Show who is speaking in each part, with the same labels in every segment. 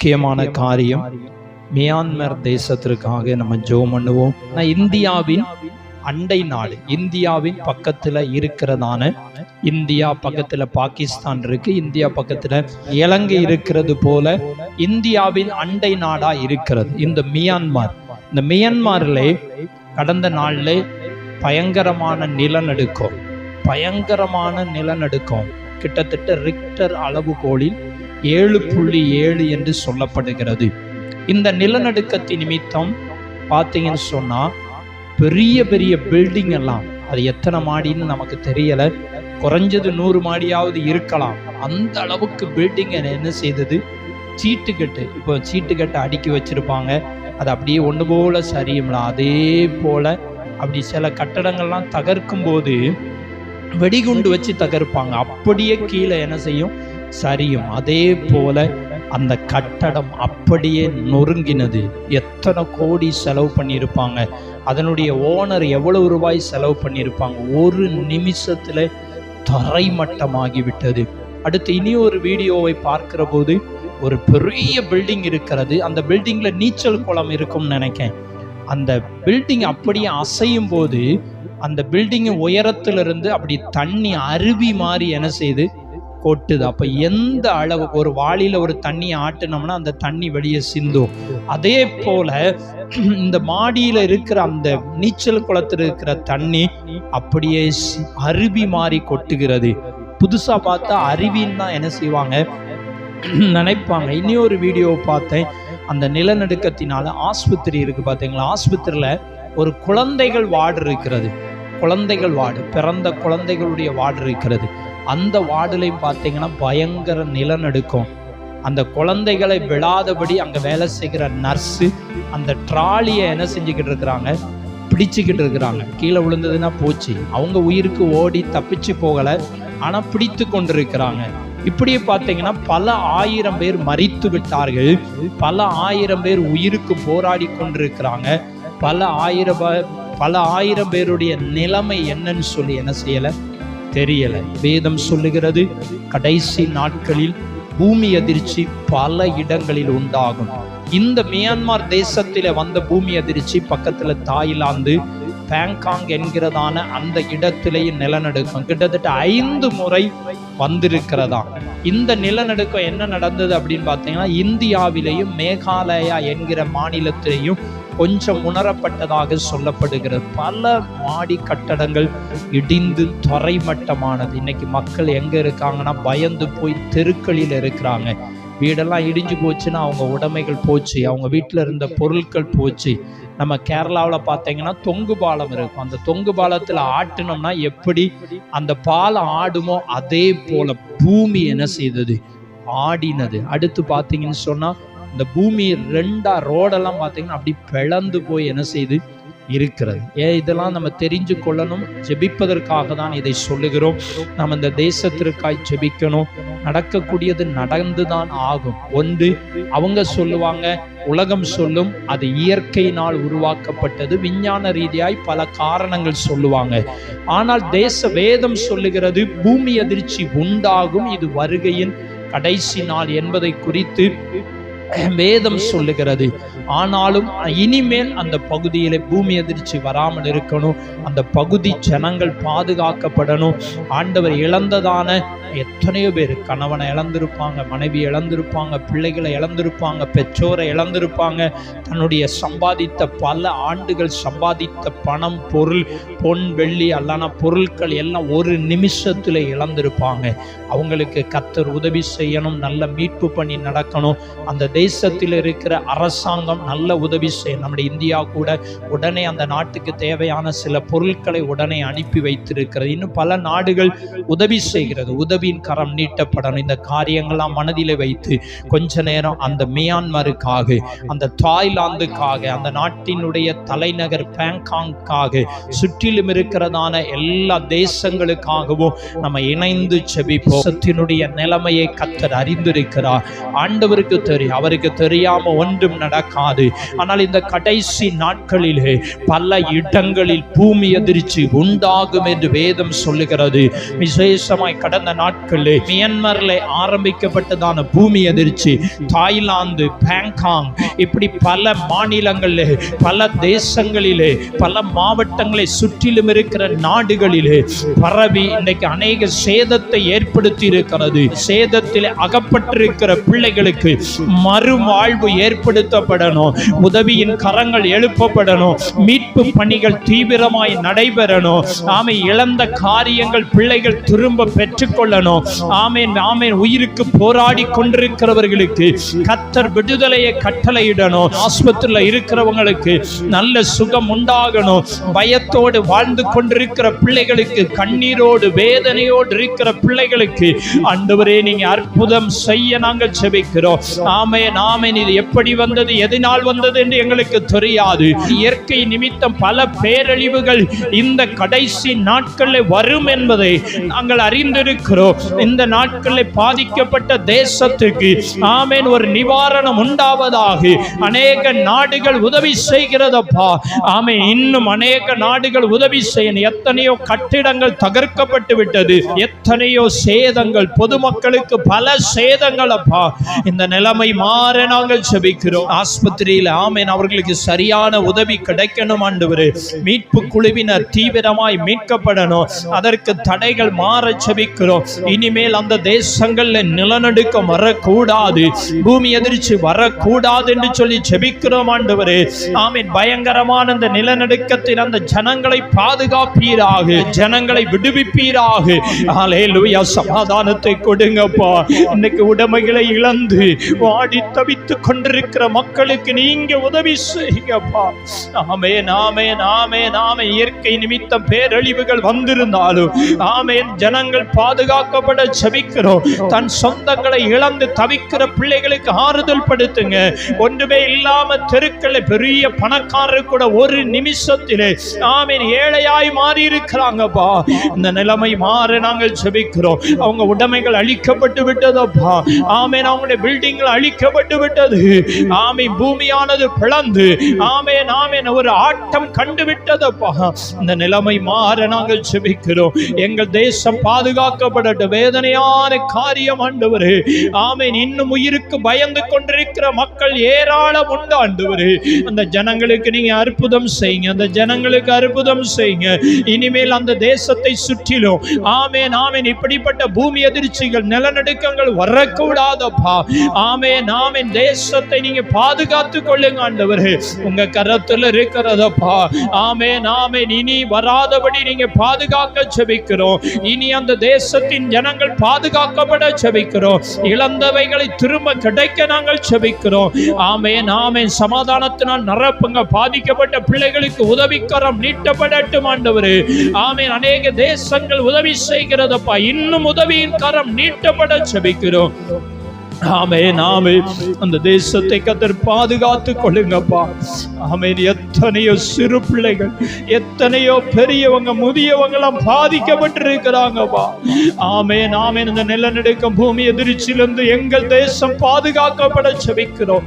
Speaker 1: முக்கியமான காரியம் மியான்மர் தேசத்திற்காக நம்ம ஜெபம் பண்ணுவோம். நான் இந்தியாவின் அண்டை நாடு இந்தியாவின் பக்கத்துல இருக்கிறதான இந்தியா பக்கத்துல பாகிஸ்தான் இருக்கு இந்தியா பக்கத்துல இலங்கை இருக்கிறது போல இந்தியாவின் அண்டை நாடா இருக்கிறது. இந்த மியான்மார் இந்த மியான்மார்ல கடந்த நாள்ல பயங்கரமான நிலநடுக்கம் பயங்கரமான நிலநடுக்கம். கிட்டத்தட்ட ரிக்டர் அளவுகோலில் ஏழு புள்ளி ஏழு என்று சொல்லப்படுகிறது. இந்த நிலநடுக்கத்தின் நிமித்தம் பார்த்தீங்கன்னு சொன்னால் பெரிய பெரிய பில்டிங் எல்லாம் அது எத்தனை மாடின்னு நமக்கு தெரியலை. குறைஞ்சது நூறு மாடியாவது இருக்கலாம். அந்த அளவுக்கு பில்டிங் என்ன செய்தது? சீட்டுக்கட்டு இப்போ சீட்டுக்கட்டை அடுக்கி வச்சுருப்பாங்க. அது அப்படியே ஒன்று போல் சரியும்ல. அதே போல் அப்படி சில கட்டடங்கள்லாம் தகர்க்கும் போது வெடிகுண்டு வச்சு தகர்ப்பாங்க. அப்படியே கீழே என்ன செய்யும்? சரியும். அதே போல அந்த கட்டடம் அப்படியே நொறுங்கினது. எத்தனை கோடி செலவு பண்ணியிருப்பாங்க. அதனுடைய ஓனர் எவ்வளவு ரூபாய் செலவு பண்ணியிருப்பாங்க. ஒரு நிமிஷத்தில் தரைமட்டமாகிவிட்டது. அடுத்து இனி ஒரு வீடியோவை பார்க்கிற போது ஒரு பெரிய பில்டிங் இருக்கிறது. அந்த பில்டிங்கில் நீச்சல் குளம் இருக்கும்னு நினைக்கேன். அந்த பில்டிங் அப்படியே அசையும் போது அந்த பில்டிங் உயரத்திலிருந்து அப்படி தண்ணி அருவி மாதிரி என்ன செய்யுது கொட்டுது. அப்ப எந்த அளவு ஒரு வாளியில ஒரு தண்ணியை ஆட்டினோம்னா அந்த தண்ணி வெளியே சிந்தும். அதே போல இந்த மாடியில இருக்கிற அந்த நீச்சல் குளத்தில் இருக்கிற தண்ணி அப்படியே அருவி மாதிரி கொட்டுகிறது. புதுசா பார்த்தா அருவின்னு தான் என்ன செய்வாங்க? நினைப்பாங்க. இனி ஒரு வீடியோ பார்த்தேன். அந்த நிலநடுக்கத்தினால ஆஸ்பத்திரி இருக்கு பார்த்தீங்களா ஆஸ்பத்திரியில ஒரு குழந்தைகள் வார்டு இருக்கிறது. குழந்தைகள் வார்டு. பிறந்த குழந்தைகளுடைய வார்டு இருக்கிறது. அந்த வார்டுலையும் பார்த்தீங்கன்னா பயங்கர நிலநடுக்கம் அந்த குழந்தைகளை விழாதபடி அங்கே வேலை செய்கிற நர்ஸு அந்த ட்ராலியை என்ன செஞ்சுக்கிட்டு இருக்கிறாங்க? பிடிச்சிக்கிட்டு இருக்கிறாங்க. கீழே விழுந்ததுன்னா போச்சு. அவங்க உயிருக்கு ஓடி தப்பிச்சு போகலை. ஆனால் பிடித்து கொண்டிருக்கிறாங்க. இப்படியே பார்த்தீங்கன்னா பல ஆயிரம் பேர் மறித்து விட்டார்கள். பல ஆயிரம் பேர் உயிருக்கு போராடி கொண்டிருக்கிறாங்க. பல ஆயிரம் பல ஆயிரம் பேருடைய நிலைமை என்னன்னு சொல்லி என்ன செய்யலை? தெரியல. வேதம் சொல்லுகிறது கடைசி நாட்களில் பூமி அதிர்ச்சி பல இடங்களில் உண்டாகும். இந்த மியான்மர் தேசத்தில் வந்த பூமி அதிர்ச்சி பக்கத்தில் தாய்லாந்து பேங்காங் என்கிறதான அந்த இடத்திலேயே நிலநடுக்கம். கிட்டத்தட்ட ஐந்து முறை வந்திருக்கிறதா. இந்த நிலநடுக்கம் என்ன நடந்தது அப்படின்னு பார்த்தீங்கன்னா இந்தியாவிலேயும் மேகாலயா என்கிற மாநிலத்திலேயும் கொஞ்சம் உணரப்பட்டதாக சொல்லப்படுகிறது. பல மாடி கட்டடங்கள் இடிந்து தரைமட்டமானது. இன்னைக்கு மக்கள் எங்க இருக்காங்கன்னா பயந்து போய் தெருக்களில் இருக்கிறாங்க. வீடெல்லாம் இடிஞ்சு போச்சுன்னா அவங்க உடைமைகள் போச்சு. அவங்க வீட்டில் இருந்த பொருட்கள் போச்சு. நம்ம கேரளாவில் பார்த்தீங்கன்னா தொங்கு பாலம் இருக்கும். அந்த தொங்கு பாலத்தில் ஆட்டினோம்னா எப்படி அந்த பாலம் ஆடுமோ அதே போல பூமி என்ன செய்தது? ஆடினது. அடுத்து பார்த்தீங்கன்னு சொன்னால் இந்த பூமி ரெண்டா ரோடெல்லாம் பார்த்தீங்கன்னா அப்படி பிளந்து போய் என்ன செய்து இருக்கிறது. ஏன் இதெல்லாம் நம்ம தெரிஞ்சு கொள்ளணும்? ஜெபிப்பதற்காக தான் இதை சொல்லுகிறோம். நம்ம இந்த தேசத்திற்காய் ஜெபிக்கணும். நடக்கக்கூடியது நடந்துதான் ஆகும். ஒன்று அவங்க சொல்லுவாங்க உலகம் சொல்லும் அது இயற்கையினால் உருவாக்கப்பட்டது. விஞ்ஞான ரீதியாய் பல காரணங்கள் சொல்லுவாங்க. ஆனால் தேச வேதம் சொல்லுகிறது பூமி அதிர்ச்சி உண்டாகும். இது வருகையின் கடைசி நாள் என்பதை குறித்து வேதம் சொல்லுகிறது. ஆனாலும் இனிமேல் அந்த பகுதியில் பூமி அதிர்ச்சி வராமல் இருக்கணும். அந்த பகுதி ஜனங்கள் பாதுகாக்கப்படணும். ஆண்டவர் இழந்ததான எத்தனையோ பேர் கணவனை இழந்திருப்பாங்க மனைவி இழந்திருப்பாங்க பிள்ளைகளை இழந்திருப்பாங்க பெற்றோரை இழந்திருப்பாங்க. தன்னுடைய சம்பாதித்த பல ஆண்டுகள் சம்பாதித்த பணம் பொருள் பொன் வெள்ளி அல்லான பொருட்கள் எல்லாம் ஒரு நிமிஷத்தில் இழந்திருப்பாங்க. அவங்களுக்கு கத்தர் உதவி செய்யணும் நல்ல மீட்பு பண்ணி நடக்கணும். அந்த தேசத்தில் இருக்கிற அரசாங்கம் நல்ல உதவி செய்யணும் நம்முடைய இந்தியா கூட உடனே அந்த நாட்டுக்கு தேவையான சில பொருட்களை உடனே அனுப்பி வைத்திருக்கிறது. இன்னும் பல நாடுகள் உதவி செய்கிறது. உதவியின் கரம் நீட்டப்படணும். இந்த காரியங்கள்லாம் மனதில் வைத்து கொஞ்ச நேரம் அந்த மியான்மருக்காக அந்த தாய்லாந்துக்காக அந்த நாட்டினுடைய தலைநகர் பேங்காங்காக சுற்றிலும் இருக்கிறதான எல்லா தேசங்களுக்காகவும் நம்ம இணைந்து செபிப்போசத்தினுடைய நிலைமையை கத்தர் அறிந்திருக்கிறார். ஆண்டவருக்கு தெரியும். அவருக்கு தெரியாம ஒன்றும் நடக்காது. ஆனால் இந்த கடைசி நாட்களிலே பல இடங்களில் பூமி எதிர்ச்சி உண்டாகும் என்று வேதம் சொல்லுகிறது. விசேஷமாய் கடந்த நாள் நாட்களே மியன்மர்ல ஆரம்பிக்கப்பட்டதான பூமி அதிர்ச்சி. தாய்லாந்து பேங்காங் இப்படி பல மாநிலங்களிலே பல தேசங்களிலே பல மாவட்டங்களை சுற்றிலும் இருக்கிற நாடுகளிலே பரவி இன்னைக்கு அநேக சேதத்தை ஏற்படுத்தி இருக்கிறது சேதத்தில் அகப்பட்டிருக்கிற பிள்ளைகளுக்கு மறுவாழ்வு ஏற்படுத்தப்படணும். உதவியின் கரங்கள் எழுப்பப்படணும். மீட்பு பணிகள் தீவிரமாய் நடைபெறணும். ஆமை இழந்த காரியங்கள் பிள்ளைகள் திரும்ப பெற்றுக்கொள்ள கொள்ளணும். ஆமேன் ஆமேன். உயிருக்கு போராடி கொண்டிருக்கிறவர்களுக்கு கத்தர் விடுதலையை கட்டளையிடணும். ஆஸ்பத்திரியில் இருக்கிறவங்களுக்கு நல்ல சுகம் உண்டாகணும். பயத்தோடு வாழ்ந்து கொண்டிருக்கிற பிள்ளைகளுக்கு கண்ணீரோடு வேதனையோடு இருக்கிற பிள்ளைகளுக்கு அன்றுவரே நீங்க அற்புதம் செய்ய நாங்கள் செபிக்கிறோம். ஆமேன் ஆமேன். இது எப்படி வந்தது எதனால் வந்தது என்று எங்களுக்கு தெரியாது. இயற்கை நிமித்தம் பல பேரழிவுகள் இந்த கடைசி நாட்களில் வரும் என்பதை நாங்கள் அறிந்திருக்கிறோம். இந்த நாட்களில் பாதிக்கப்பட்ட தேசத்துக்கு ஆமேன் ஒரு நிவாரணம் உண்டாவதாக. அநேக நாடுகள் உதவி செய்கிறதப்பா. ஆமே இன்னும் அநேக நாடுகள் உதவி செய்யணும். எத்தனையோ கட்டிடங்கள் தகர்க்கப்பட்டு விட்டது. எத்தனையோ சேதங்கள் பொதுமக்களுக்கு பல சேதங்கள் அப்பா இந்த நிலைமை மாற நாங்கள் செபிக்கிறோம். ஆஸ்பத்திரியில் ஆமேன் அவர்களுக்கு சரியான உதவி கிடைக்கணும் ஆண்டவரே. மீட்பு குழுவினர் தீவிரமாய் மீட்கப்படணும். அதற்கு தடைகள் மாற செபிக்கிறோம். இனிமேல் அந்த தேசங்கள்ல நிலநடுக்கம் வரக்கூடாது. பூமி எதிர்ச்சி வரக்கூடாது என்று சொல்லி ஜெபிக்கிறோம் ஆண்டவரே. ஆமீன். பயங்கரமான அந்த நிலநடுக்கத்தில் அந்த ஜனங்களை பாதுகாப்பீராக. ஜனங்களை விடுவிப்பீராக. லூயா சமாதானத்தை கொடுங்கப்பா. இன்னைக்கு உடைமைகளை இழந்து வாடி தவித்து கொண்டிருக்கிற மக்களுக்கு நீங்க உதவி செய்யுங்கப்பா. ஆமே நாமே நாமே நாமே இயற்கை நிமித்தம் பேரழிவுகள் வந்திருந்தாலும் ஆமேன். ஜனங்கள் பாதுகாக்க பாதுகாக்கப்பட ஜபிக்கிறோம் தன் சொந்தங்களை இழந்து தவிக்கிற பிள்ளைகளுக்கு ஆறுதல் படுத்துங்க. ஒன்றுமே இல்லாம தெருக்களை பெரிய பணக்காரர் கூட ஒரு நிமிஷத்திலே ஆமீன் ஏழையாய் மாறி இருக்கிறாங்கப்பா இந்த நிலைமை மாற நாங்கள் செபிக்கிறோம். அவங்க உடைமைகள் அழிக்கப்பட்டு விட்டதப்பா. ஆமீன் அவங்களுடைய பில்டிங்கள் அழிக்கப்பட்டு விட்டது. ஆமை பூமியானது பிளந்து. ஆமேன் ஆமேன் ஒரு ஆட்டம் கண்டு விட்டதப்பா. இந்த நிலைமை மாற நாங்கள் செபிக்கிறோம். எங்கள் தேசம் பாதுகாக்கப்பட அப்படிப்பட்ட வேதனையான காரியம் ஆண்டவரே. ஆமேன். இன்னும் உயிருக்கு பயந்து கொண்டிருக்கிற மக்கள் ஏராளம் உண்டு ஆண்டவரே. அந்த ஜனங்களுக்கு நீங்க அற்புதம் செய்யுங்க. அந்த ஜனங்களுக்கு அற்புதம் செய்யுங்க. இனிமேல் அந்த தேசத்தை சுற்றிலும் ஆமேன் ஆமேன் இப்படிப்பட்ட பூமி அதிர்ச்சிகள் நிலநடுக்கங்கள் வரக்கூடாதப்பா. ஆமேன் ஆமேன். தேசத்தை நீங்க பாதுகாத்து கொள்ளுங்க ஆண்டவரே. உங்க கரத்துல இருக்கிறதப்பா. ஆமேன் ஆமேன். இனி வராதபடி நீங்க பாதுகாக்க செபிக்கிறோம் இனி அந்த தேசத்தின் ஜனங்கள் பாதுகாக்கப்பட செபிக்கிறோம். இழந்தவைகளை திரும்ப கிடைக்க நாங்கள் செபிக்கிறோம். ஆமே நாமே சமாதானத்தினால் நிரப்புங்க பாதிக்கப்பட்ட பிள்ளைகளுக்கு உதவிக்கரம் நீட்டப்படட்டும் ஆண்டவர். ஆமே அநேக தேசங்கள் உதவி செய்கிறதப்பா. இன்னும் உதவியின் கரம் நீட்டப்பட செபிக்கிறோம். ஆமே நாமே அந்த தேசத்தை கத்தர் பாதுகாத்து கொள்ளுங்கப்பா. ஆமே எத்தனையோ சிறு பிள்ளைகள் எத்தனையோ பெரியவங்க முதியவங்களாம் பாதிக்கப்பட்டிருக்கிறாங்கப்பா. ஆமே நாமே இந்த நிலநடுக்கம் பூமி எதிர்ச்சியிலிருந்து எங்கள் தேசம் பாதுகாக்கப்பட செபிக்கிறோம்.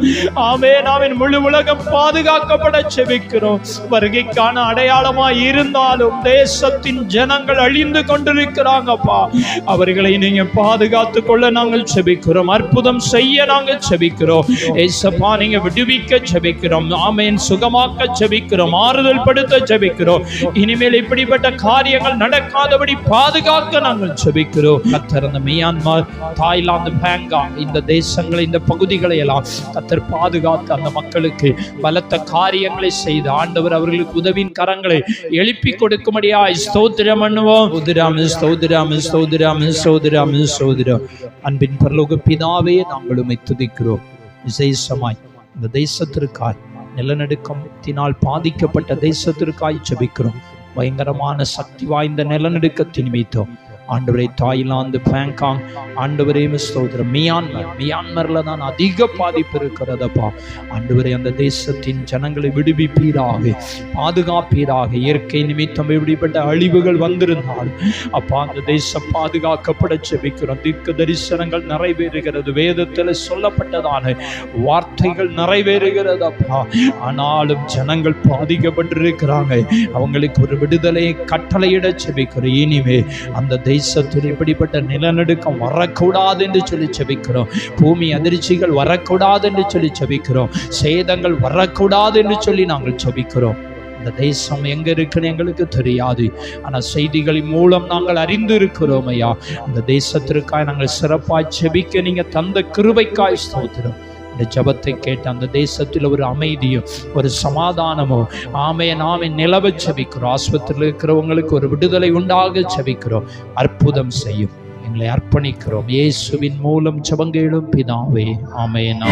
Speaker 1: ஆமே நாமின் முழு உலகம் பாதுகாக்கப்பட செபிக்கிறோம். வருகைக்கான அடையாளமா இருந்தாலும் தேசத்தின் ஜனங்கள் அழிந்து கொண்டிருக்கிறாங்கப்பா. அவர்களை நீங்க பாதுகாத்து கொள்ள நாங்கள் செபிக்கிறோம். அற்புதம் செய்ய நாங்கள் செபிக்கிறோம். ஏசப்பா நீங்க விடுவிக்க செபிக்கிறோம். ஆமேன். சுகமாக்க செபிக்கிறோம். ஆறுதல் படுத்த செபிக்கிறோம். இனிமேல் இப்படிப்பட்ட காரியங்கள் நடக்காதபடி பாதுகாக்க நாங்கள் செபிக்கிறோம். கத்தர் அந்த மியான்மர் தாய்லாந்து பேங்கா இந்த தேசங்களை இந்த பகுதிகளை எல்லாம் கத்தர் பாதுகாத்து அந்த மக்களுக்கு பலத்த காரியங்களை செய்து ஆண்டவர் அவர்களுக்கு உதவியின் கரங்களை எழுப்பி கொடுக்கும்படியா ஸ்தோத்திரம் பண்ணுவோம். ஸ்தோதிராம ஸ்தோதிராம ஸ்தோதிராம ஸ்தோதிராம ஸ்தோதிரம் அன்பின் பரலோக பிதாவே நாங்கள் உம்மை துதிக்கிறோம். விசேஷமாய் இந்த தேசத்திற்காய் நிலநடுக்கத்தினால் பாதிக்கப்பட்ட தேசத்திற்காய் ஜெபிக்கிறோம். பயங்கரமான சக்தி வாய்ந்த நிலநடுக்கத்தின் நிமித்தம். ஆண்டவரே தாய்லாந்து பேங்காங் ஆண்டவரே ஸ்தோத்திரம். மியான்மர் மியான்மரில் தான் அதிக பாதிப்பு இருக்கிறதப்பா. ஆண்டவரே அந்த தேசத்தின் ஜனங்களை விடுவிப்பீராக பாதுகாப்பீராக. இயற்கை நிமித்தம் இப்படிப்பட்ட அழிவுகள் வந்திருந்தால் அப்பா அந்த தேசம் பாதுகாக்கப்பட செபிக்கிறோம் தீர்க்க தரிசனங்கள் நிறைவேறுகிறது. வேதத்தில் சொல்லப்பட்டதான வார்த்தைகள் நிறைவேறுகிறது அப்பா ஆனாலும் ஜனங்கள் பாதிக்கப்பட்டிருக்கிறாங்க. அவங்களுக்கு ஒரு விடுதலையை கட்டளையிட செபிக்கிறோம் இனிமே அந்த தேசத்தில் இப்படிப்பட்ட நிலநடுக்கம் வரக்கூடாது என்று சொல்லி செபிக்கிறோம். பூமி அதிர்ச்சிகள் வரக்கூடாது என்று சொல்லி செபிக்கிறோம். சேதங்கள் வரக்கூடாது என்று சொல்லி நாங்கள் செபிக்கிறோம். அந்த தேசம் எங்க இருக்குன்னு எங்களுக்கு தெரியாது. ஆனால் செய்திகளின் மூலம் நாங்கள் அறிந்து இருக்கிறோம் ஐயா. அந்த தேசத்திற்காய் நாங்கள் சிறப்பாய் செபிக்க நீங்க தந்த கிருபைக்காய் ஸ்தோத்திரம். இந்த ஜபத்தை கேட்டு அந்த தேசத்தில் ஒரு அமைதியும் ஒரு சமாதானமும். ஆமையை நாமே நிலவ செபிக்கிறோம் ஆஸ்பத்திரியில் இருக்கிறவங்களுக்கு ஒரு விடுதலை உண்டாக செபிக்கிறோம் அற்புதம் செய்யும். எங்களை அர்ப்பணிக்கிறோம். இயேசுவின் மூலம் ஜபங்கேளும் பிதாவே. ஆமையனா